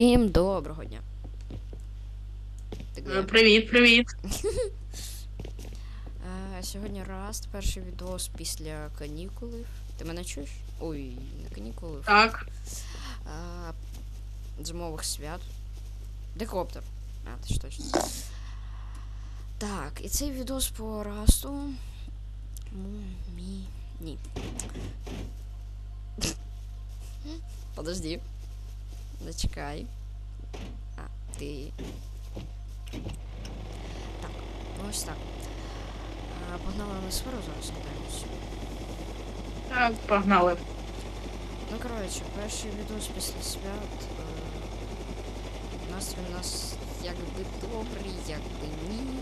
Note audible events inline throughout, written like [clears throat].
Всім доброго дня. Так, Е. Привіт, привіт. [laughs] Е, Сьогодні раз, перший відос після канікулів. Ти мене чуєш? Ой, не канікулів. Так. А, зимових свят. Декоптер. А, ти ж точно. Так, і цей відос по расту. Му, мі, ні. Подожди. Зачекай. А, ти. Так, ну ось так. А, погнали на сферу зараз складаємось. Так, погнали. Ну, коротше, перший відос після свят. Е, настрій у нас якби добрий, якби ні.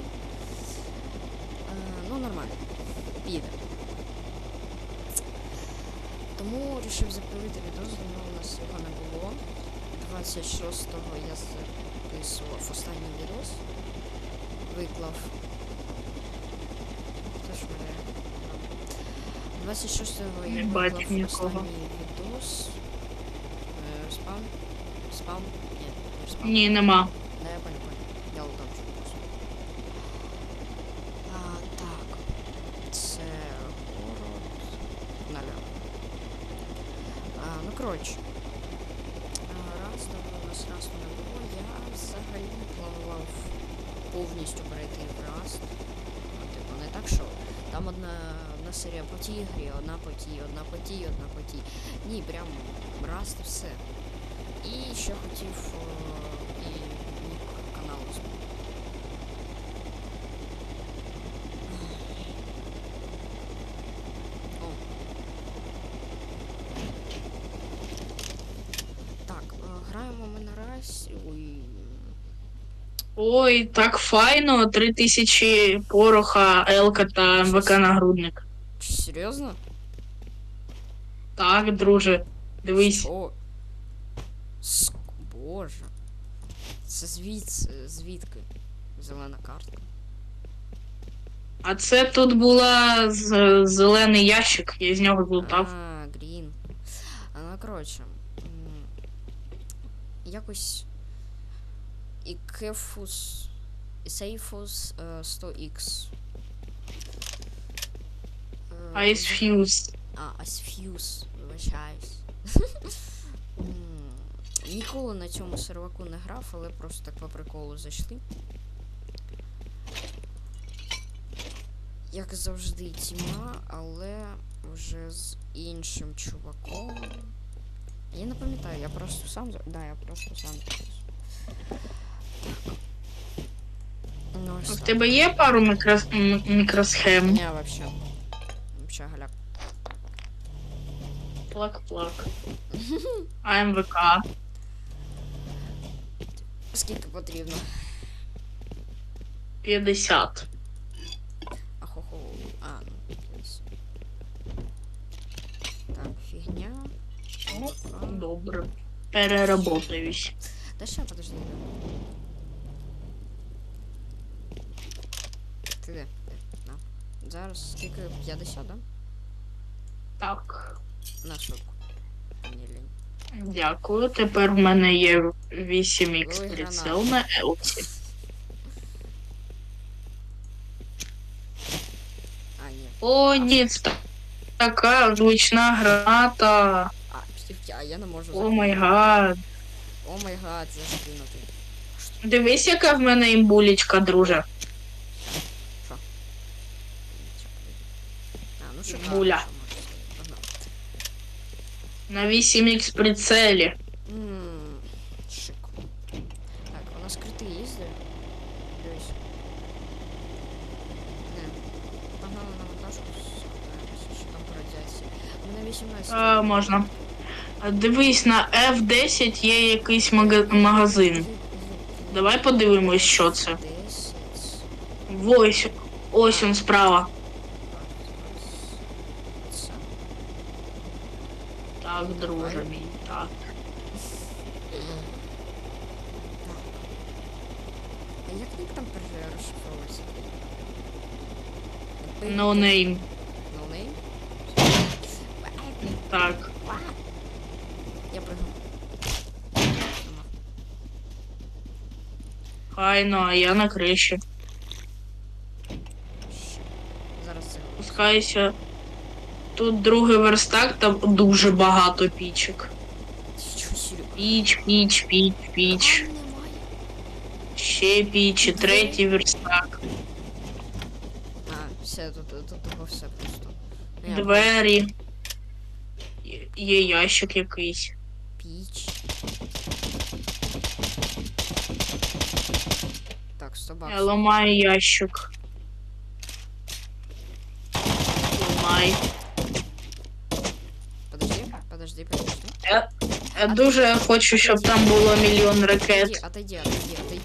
Е, ну, нормально. Піде. Тому вирішив запилити відос, давно у нас його не було. 26-го я записував останній відос. Виклав. Теж мене. 26-го я виклав останній відос. Е, спам? Спам? Ні, не спам. Ні, нема. Rust і все. І ще хотів о, і нік каналу змінити. О. Так, е, граємо ми на раз. Ой. Ой, так файно. Три тисячі пороха, елка та МВК нагрудник. Чи серйозно? Так, друже. Дивись. О. Ск... Боже. Це звідси, звідки? Зелена картка. А це тут була з- зелений ящик, я з нього злутав. А, грін. А, ну, коротше. Якось. Ікефус. Сейфус 100x. Е, Ice Fuse. А, Асфьюз, вибачаюсь. Ніколи на цьому серваку не грав, але просто так по приколу зайшли. Як завжди, тіма, але вже з іншим чуваком. Я не пам'ятаю, я просто сам. Да, я просто сам. Ну, В тебе є пару мікрос... мікросхем? Ні, галяк. Плак-плак. А МВК? Скільки потрібно? 50. Ахохо. А, ну, дивись. Так, фігня. Ну, А, Добре. Переработаюсь. Та ще, подожди. Ти де? Де? На. Зараз скільки? 50, да? Так. На шутку. Мені лінь. Дякую. Тепер в мене є 8х Ой, прицел на Елці. А, ні. О, ні, це така звична граната. А, стівки, а я не можу О май гад. О май гад, заскинути. Дивись, яка в мене імбулічка, друже. Що? А, ну шикарно. Буля. що можна сказати. Погнали. На 8х прицелі. Ммм, шик. Так, у нас крити їздить. Дивись. Не. Погнали на монтажку, що там по радіації. У 18. А, можна. А Дивись, на F10 є якийсь мага- магазин. Давай подивимось, що це. 10. Ось, ось він справа. Це. Так, друже мій, так. А як ник там перерозшифровується? No name. No name? Так. Я прыгну. Файно, а я на криші. Зараз це. Спускаюся. Тут другий верстак, там дуже багато пічок. Піч, піч, піч, піч. Там немає. Ще піч, і третій верстак. А, все, тут, тут, тут того все просто. Я Двері. Є- Є ящик якийсь. Піч. Так, 100 Я ламаю ящик. Ламай. Подожди, подожди, подожди. Я дуже хочу, щоб там було мільйон ракет. отойди, отойди, отойди.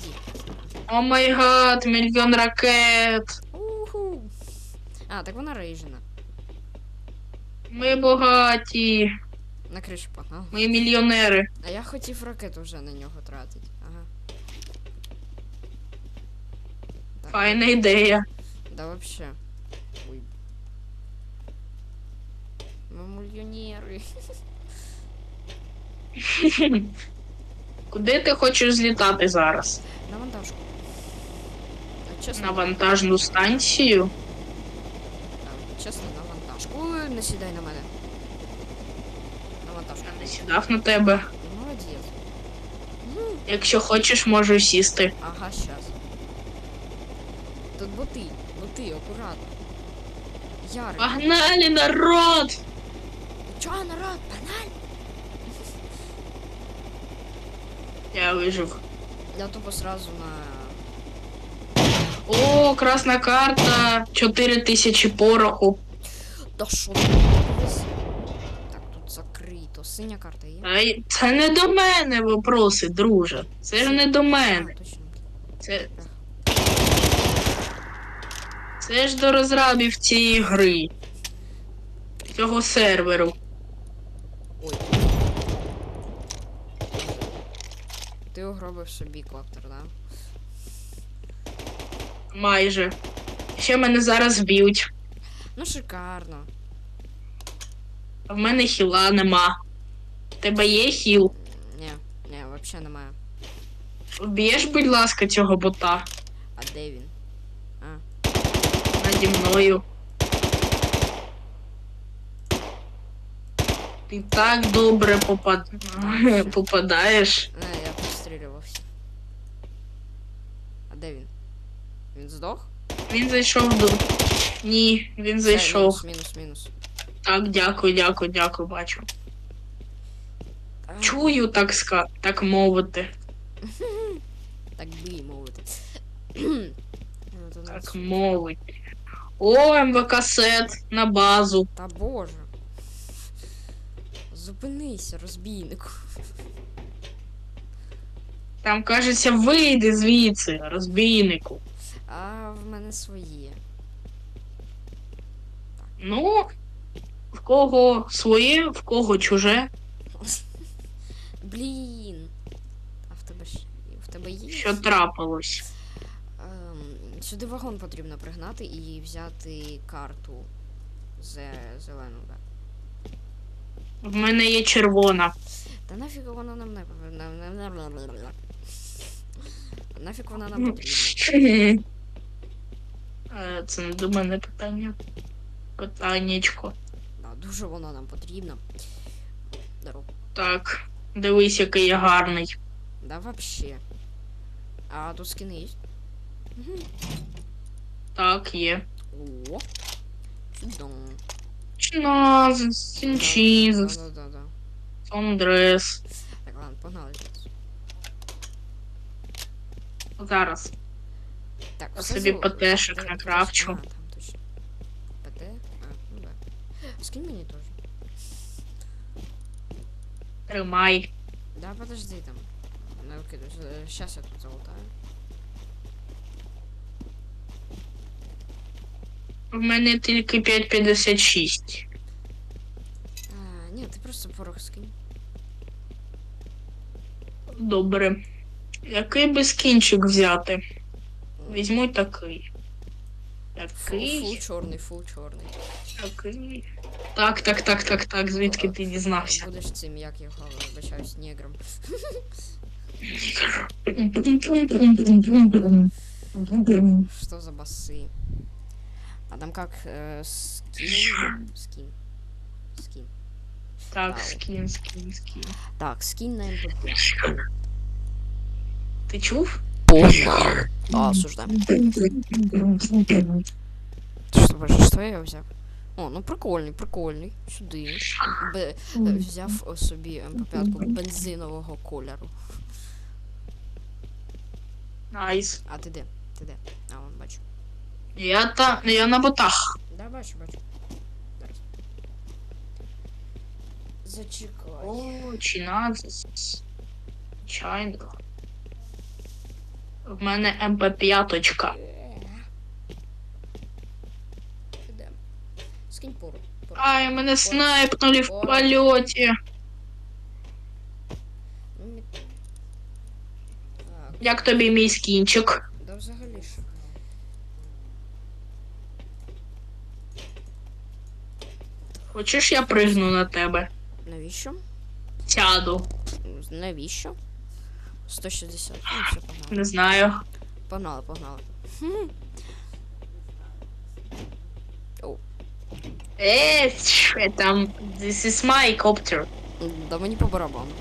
О май гад, мільйон ракет. Уху. А, так вона рейжена. Ми багаті. На кришу погнав. Ми мільйонери. А я хотів ракету вже на нього тратити. Ага. Так, Файна ідея. Да вообще. Ой. Мы миллионеры. [laughs] Куди ти хочеш злітати зараз? На вантажку. А, чесно, На вантажну станцію? а, чесно, на вантажку. Не сідай на мене. На вантажку. Я не сідав на тебе. Молодець. Ну, Якщо хочеш, можу сісти. ага, щас. Тут боти, боти, акуратно. Ярик. Погнали, народ! Чо, народ, погнали? Я вижив. Я тупо сразу на... О, красна карта. 4 тисячі пороху. Да що ти? Так, тут закрито. Синя карта є? Та й це не до мене вопроси, друже. Це ж не до мене. А, точно. Це. Це ж до розрабів цієї гри. Цього серверу. Ти огробив собі коптер, да? Майже. Ще мене зараз вб'ють. Ну шикарно. А в мене хіла нема. В тебе є хіл? Ні, ні, вообще немає. Вб'єш, будь ласка, цього бота А де він? А, наді мною. Ти так добре попад... [laughs] попадаєш. не, я. А де він? Він здох? Він зайшов до. Ні, він Все, зайшов. Мінус, мінус, мінус. Так, дякую, дякую, дякую, бачу. А, Чую, так ска... так мовити. [laughs] Так би мовити. [clears throat] Ну, то Так мовить. О, МВК сет на базу. Та боже. Зупинися, розбійнику. Там кажеться, вийди звідси, розбійнику. А в мене своє. Ну, в кого своє, в кого чуже. Блін. А в тебе ж в тебе є? Що трапилось? Ем, сюди вагон потрібно пригнати і взяти карту зе- зелену, да. В мене є червона. Та нафіг вона нам не Нафіг вона нам потрібна. [laughs] Е, Це не до мене питання. Питаннячко. Да, дуже вона нам потрібна. Здорово. Так, дивись, який я гарний. Да вообще. А тут скини є? Мгм. Так, є. О. Чудово. Чиназ, сінчіз, Да, да, да, да. сондрес. Так, ладно, погнали. звідси. Зараз. Так, собі ПТшек де- накрафчу. А, там точно. ПТ? А, ну да. Скинь мені теж. Тримай. Да, подожди там. Не викидуй. Сейчас я тут залутаю. В мене тільки 5,56. А, ні, ти просто порох скинь. Добре. Який би скінчик взяти? Візьму такий. Такий. фул чорний, фул чорний. Такий. Так, так, так, так, так. Звідки ти дізнався? Будеш цим, як його вибачаюсь, негром. Что за басы? А там как э, скин? Скин. Скин. Так, скін, скін, скін. Так, скин на МП5. Ти чув? Погнал. А, осуждаем. Что, боже, что я взяв? О, ну прикольний, прикольний. Сюди. Бе, е, взяв собі МП5 бензинового кольору. Найс. А ти де? Ти де? А, вон бачу. Я та. Я на ботах. Да, бачу, бачу. Зараз. Зачекай. О, чи назис. В мене МП5. Скинь пору. пору. Ай, мене снайпнули в польоті. Ну, Як тобі мій скінчик? да взагалі ж. Хочеш, я пригну на тебе? Навіщо? Сяду. Навіщо? 160. Ну, все, погнали. Не знаю. Погнали, погнали. Е, що там? This is my copter. Да мені по барабану.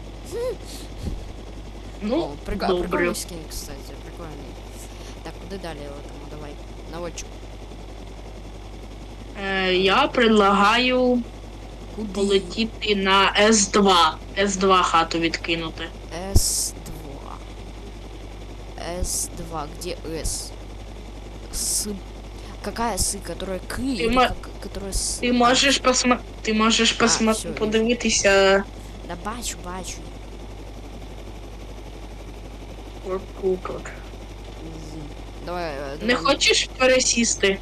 Ну, О, добре. прикольний скин, кстати, прикольний. Так, куди далі тому давай. Наводчик. Е, я предлагаю Куди? полетіти на С2. С2 хату відкинути. С2. С2. Где С? С. Какая С, которая К или мо- как- которая С? Ти можеш посма... Ти можеш всё, вижу. подивитися. Да бачу, бачу. Купер. Мгм. Давай, Не хочеш пересісти?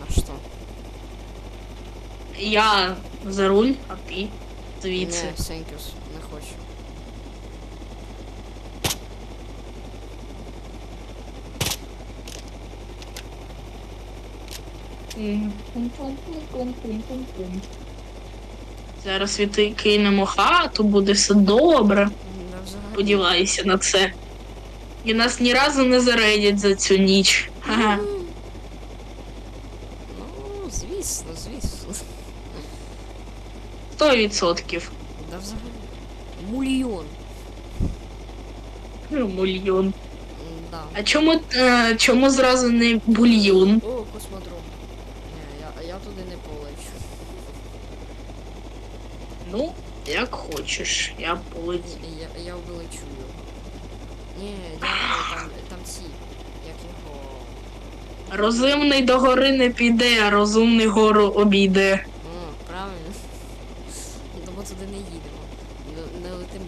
На что? Я за руль, а ти звідси. Не, сенкюс, не хочу. Зараз відкинемо хату, буде все добре. Сподіваюся на це. І нас ні разу не зарейдять за цю ніч. Ага. Ну, звісно, звісно. Сто відсотків. Да взагалі. Мульйон. Ну, Мільйон. Да. А чому, е, чому зразу не бульйон? О, космодром. Не, я, я туди не полечу. Ну, як хочеш, я полетів. Я, я вилечу його. Ні, дякую, там, там ці. Як його. Розумний до гори не піде, а розумний гору обійде. О, правильно. Тому туди не їдемо. Не, не летимо.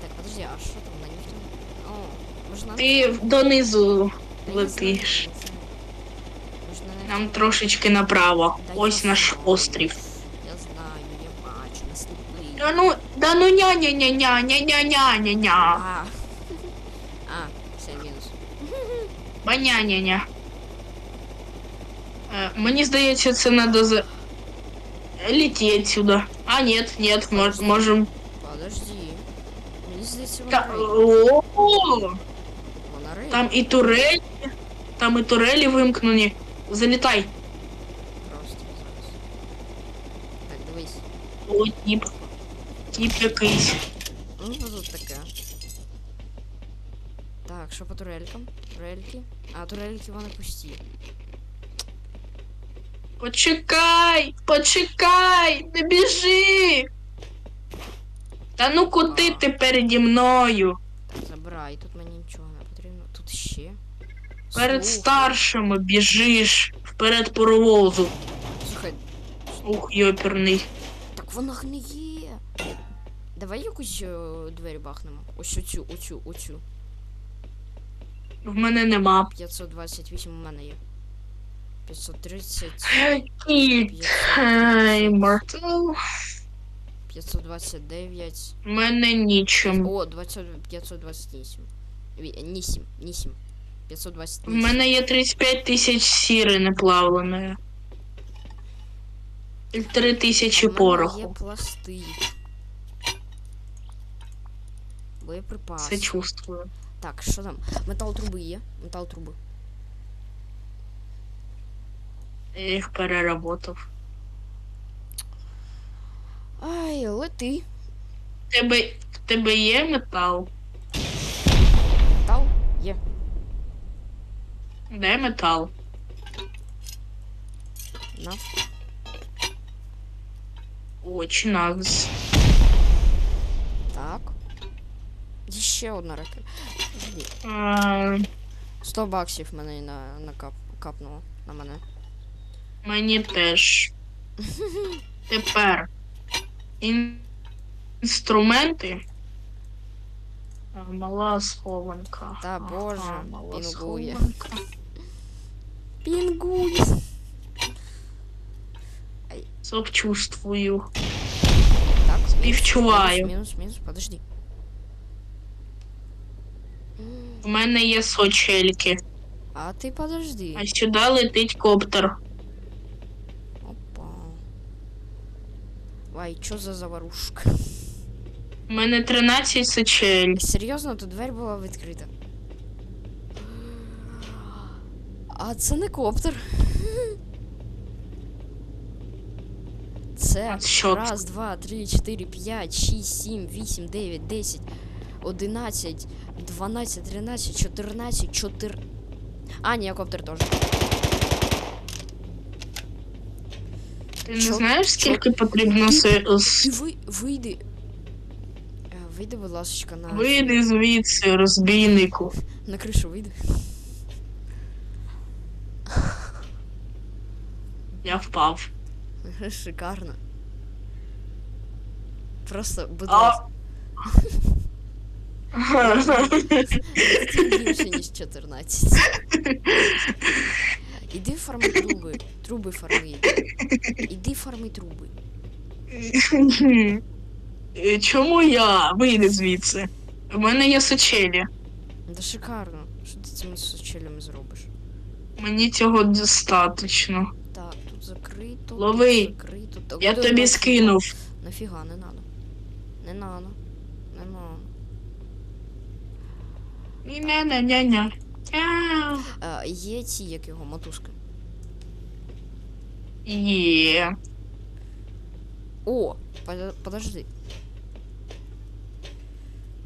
Так, подожди, а що там на нефть? О, можна. Ти донизу летиш. Нам трошечки направо. Ось наш остров. Да ну, да ну ня-ня-ня-ня-ня-ня-ня-ня. А. А, все. ня ня Мені здається, це надо за... лететь сюда. А, нет, нет, мож, можем... Подожди. Мені здається, вона Та... проїхала. О, Вона там і турелі, там і турелі вимкнені. Залітай. Просто зараз. Так, дивись. О, тіп. Тіп якийсь. Ну, що тут таке. Так, що по турелькам? Турельки. А, турельки вони пусті. Почекай, почекай, не біжи. Та ну куди ти переді мною? Забирай, тут мені нічого не потрібно. Тут ще. Перед Слухай, старшими біжиш вперед паровозу. Слухай, Ух, йоперний. так вона гниє. Давай якусь е, двері бахнемо. Ось оцю, оцю, оцю. В мене нема. 528 у мене є. 530, Кіт. Ай, Мартел. 529. В мене нічим. О, 20, 528. Ві- Нісім, нісім. В 528. мене є 35 тисяч сіри неплавленої. І 3 тисячі в мене є пласти. боєприпаси. Все чувствую. Так, що там? Метал труби є? Метал труби. Я їх переработав. Ай, лети. В тебе, в тебе є? Метал? Де метал? На. Очень нагс. Так. Ще одна ракета. А, 100 баксів мене на, на кап, капнуло на мене. мені теж. [laughs] Тепер. Ін- Інструменти. Мала схованка. Та боже, Ага, мала схованка. Пінгуй. Сочувствую. Так, Співчуваю. Мінус, мінус, подожди. У мене є сочельки. А ти подожди. А сюди летить коптер. Опа. Вай, що за заварушка? У мене 13 сочель. Серйозно, тут двері була відкрита. А це не коптер. Це раз, два, три, чотири, п'ять, шість, сім, вісім, дев'ять, десять, одинадцять, дванадцять, тринадцять, чотирнадцять, чотир. А, ні, коптер теж. Ти не Чо- знаєш, скільки потрібно си- с- Ти ви, вийди. Е, Вийди, будь ласка, на, Вийди звідси, розбійнику. на кришу вийди. Я впав. Шикарно. Просто, будь А. ласка, більше, ніж 14. Іди фарми труби. Труби фарми. Іди фарми труби. Чому я? Вийди звідси. У мене є сочелі. Да шикарно. Що ти цими сучелями зробиш? Мені цього достатньо. Так, закрито. Лови. Тут закрито. Та Я куди тобі нафіга? скинув. Нафіга, не надо. Не надо. Не надо. Ня-ня-ня-ня. Мяу. А, є ці, як його, мотузки. Є. О, подо- подожди.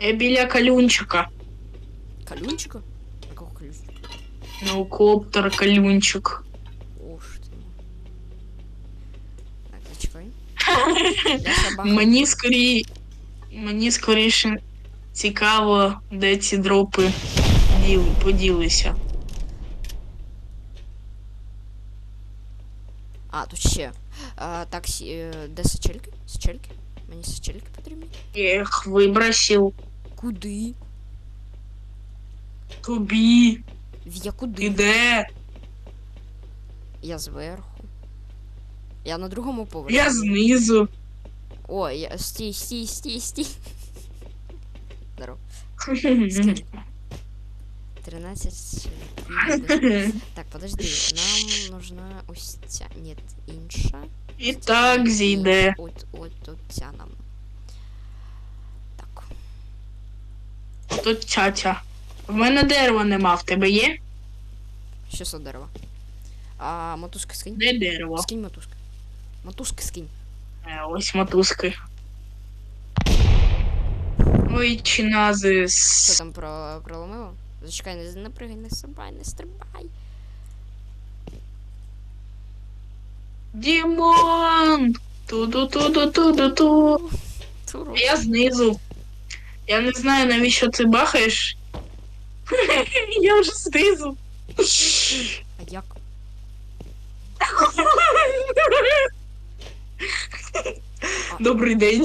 Я біля калюнчика. Калюнчика? Какого калюнчика? Ну, коптер, калюнчик. Зачекай. [laughs] Я собака. Мені скорі... Мені скоріше цікаво, де ці дропи діли, поділися. А, тут ще. А, так, сі- е, де сачельки? Сачельки? Мені сачельки потрібні? Я їх вибросив. Куди? Тобі. Я куди? Ти де? Я зверху. Я на другому поверсі. Я знизу. О, я... стій, стій, стій, стій. Здорово. Скинь. 13. е, Так, подожди, нам нужна ось ця. Нет, інша. І так зійде. От, от, от ця нам. Так. Тут чача. В мене дерева нема, в тебе є? Що за дерево? А, мотузки скинь. Де дерево? Скинь мотузки. Мотузки скинь. Е, Ось мотузки. Ой, Що чиназис. там про, проломило? Зачекай, не, не пригай, не стрибай, не стрибай. Дімон! Ту-ду-ту-ду-ту-ду-ту. Туру. Я знизу. Я не знаю, навіщо ти бахаєш. [laughs] Я вже знизу. А як? [laughs] Добрий день.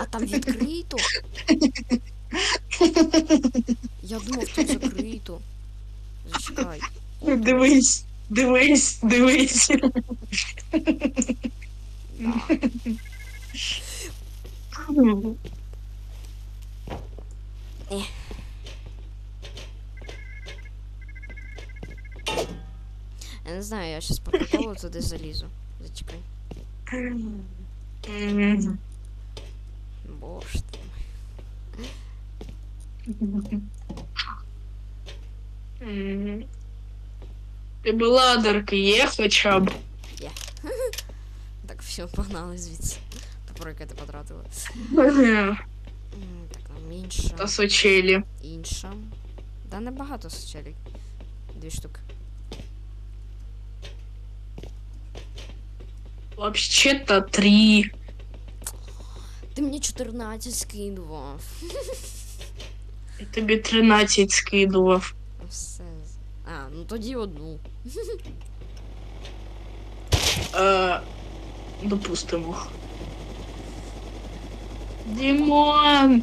А там відкрито. Я думав, тут закрито. Зачекай. Дивись, дивись, дивись. Я не знаю, я щас по приколу туди залізу. Зачекай. М, Боже ти. М. Тебе ладерки є хоча б. Так, все, погнали звідси. Топор, яке ти потратила. М, Так, нам інша. Та сочелі. Інша. Да небагато сочелік. Дві штуки. Вообще-то три. Ти мені 14 скидував. Я тобі 13 скидував. Все. А, ну тоді одну. Е, допустимо. Дімон!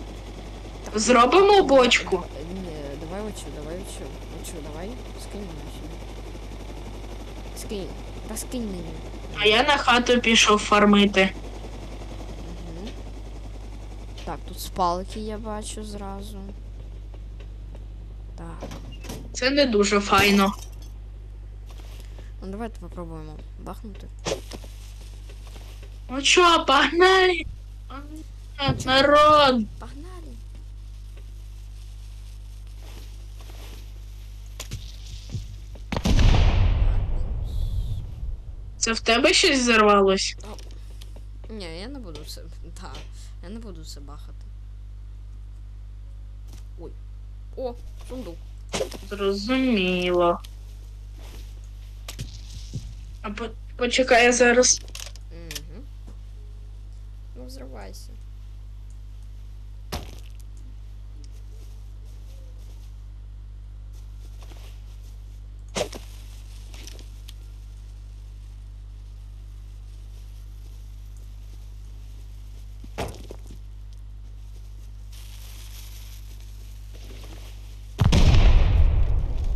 Так, Зробимо бочку? Е, Ні, давай оцю, давай оцю. Оцю, давай. Скинь мені. Скинь. Та скинь мені. А я на хату пішов фармити. Угу. Так, тут спалки я бачу зразу. Так. Це не дуже файно. Ну давайте попробуємо бахнути. Ну чо, погнали? Народ! Погнали! Це в тебе щось зірвалось? Ні, я не буду це. Да, я не буду це бахати. Ой. О, сундук. Зрозуміло. А по- почекай я зараз. Угу. Ну, взривайся.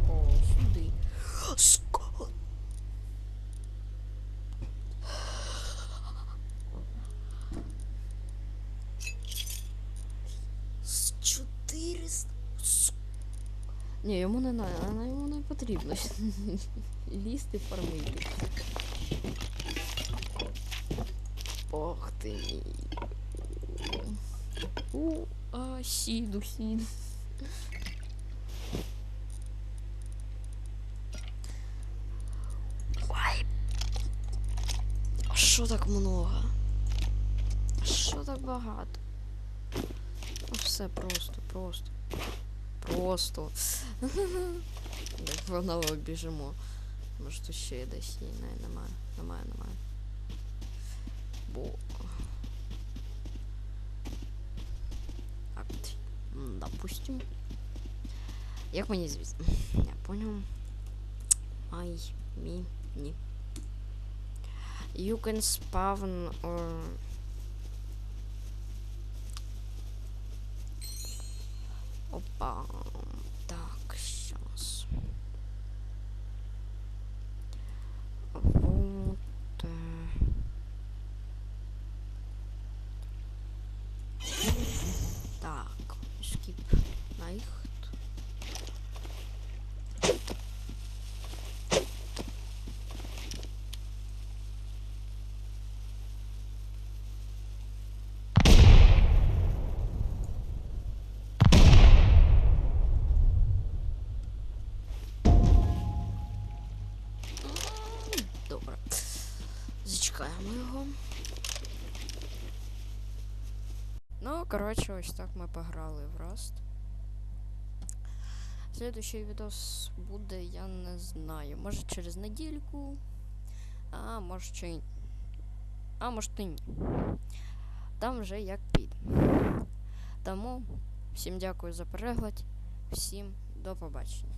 О, сюди. Ско- З 400. С- Ні, йому не на, на йому не потрібно [laughs] лізти фармити. Ох ти мій. У, а, сіду, сіду. Ой. А що так много? А Що так багато? Ну все просто, просто. Просто. Так погнали [laughs] біжимо. Може тут ще є десь є. Не, немає. Немає, немає. Бо. Так. м, Допустим. Як мені звісно? Я понял. Ай, мі, ні. You can spawn or Опа. Так, Добре. Зачекаємо його. Ну, коротше, ось так ми пограли в Rust. Следующий відос буде, я не знаю. Може через недільку. А може чи. А може і ні. Там вже як піде. Тому всім дякую за перегляд. Всім до побачення.